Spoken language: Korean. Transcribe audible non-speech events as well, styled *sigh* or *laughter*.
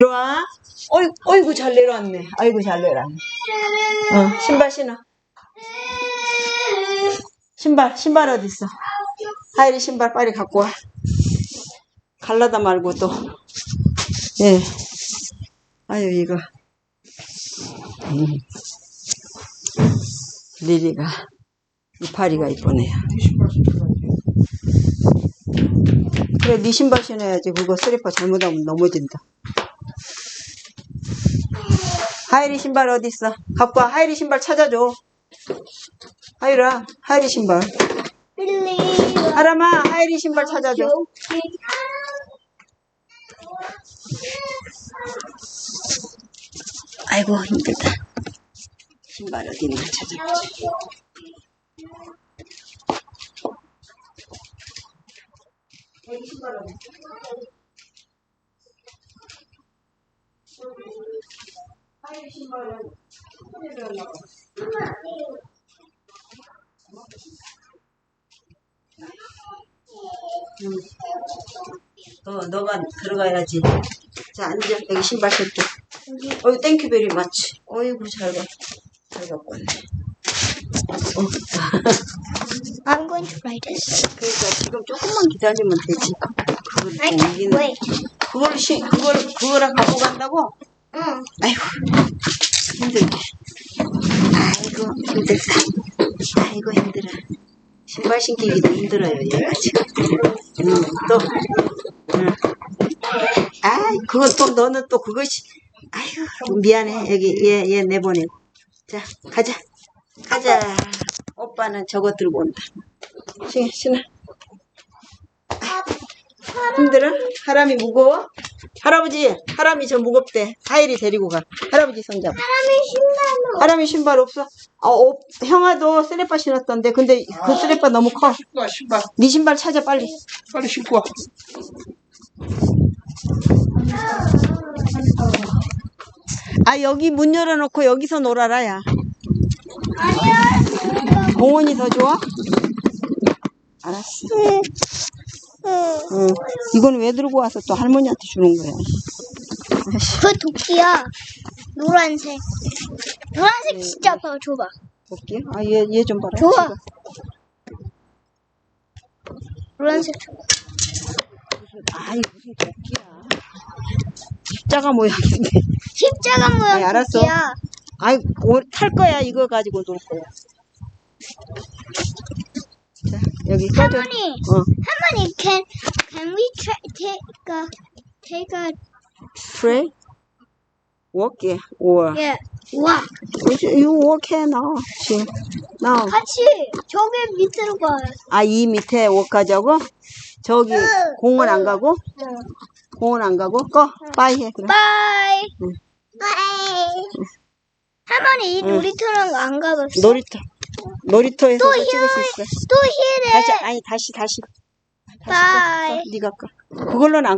내려와. 어이, 어이구, 잘 내려왔네. 아이고, 잘 내려왔네. 어, 신발 신어. 신발, 신발 어딨어? 하이리 신발 빨리 갖고 와. 갈라다 말고 또. 예. 아유, 이거. 음. 리리가, 이파리가 이쁘네요. 그래, 네 신발 신어야지. 그거 슬리퍼 잘못하면 넘어진다. 하이리 신발 어딨어? 갖고 와. 하이리 신발 찾아줘. 하이라, 하이리 신발. 하람아, 하이리 신발 찾아줘. 아이고, 힘들다. 신발 어디 있나 찾아보자. 하 신발은 손에 들었나 봐. 너, 너가 들어가야지. 자, 앉아. 여기 신발 쓸게. 어이, 땡큐 베리 마치. 어이구, 잘 가. 잘 갖고 왔네. 어, I'm going to write this. 그러니까 지금 조금만 기다리면 되지. 그걸 I 또 can't 옮기는. wait. 그걸 시, 그걸, 그거랑 갖고 간다고? 응. 아이고, 힘들게. 아이고, 힘들다. 아이고, 힘들어. 신발 신기기도 힘들어요, 얘가 지금. 응, 또. 응. 아이, 그건 또, 너는 또 그것이. 아이고, 미안해. 여기, 얘, 얘 내보내고. 자, 가자. 가자. 오빠는 저거 들고 온다. 신어, 신어. 힘들어? 하람이 무거워? 할아버지, 하람이 저 무겁대. 하일이 데리고 가. 할아버지 손잡아. 사람이 신나는 하람이 신발 없어? 어, 어, 형아도 쓰레빠 신었던데. 근데 그 쓰레빠 너무 커. 신고 와, 신발. 네 신발 찾아 빨리. 빨리 신고 와. 아 여기 문 열어놓고 여기서 놀아라 야. 공원이 더 좋아? 알았어. 응. 이건 왜 들고 와서 또 할머니한테 주는 거야? 그 도끼야. 노란색. 노란색 진짜 아빠 줘봐. 볼게. 아, 얘, 얘 좀 봐라. 좋아. 노란색 줘봐. 아이, 무슨 도끼야. 십자가 모양인데. *laughs* 십자가 모양 아이, 알았어. 도끼야. 아이, 오- 탈 거야. 이거 가지고 놀 거야. 자, 여기 꺼져. 할머니. 어. 할머니, can can we try take a take a Pray? Walk it. Or. yeah walk You walk it now. 지금. Now. 같이 저기 밑으로 가. 아, 이 밑에 walk 가자고? 저기, 공원 안 가고? 공원 안 가고? 꺼. 빠이 해, 그럼. 바이. 응. 바이. 할머니 이 응. 놀이터는 안 가봤어. 놀이터. 놀이터에서 또 찍을 수 있어. 또 히래. 다시, 아니, 다시, 다시. 다시 꺼. 바이. 꺼. 네가 꺼. 그걸로는 안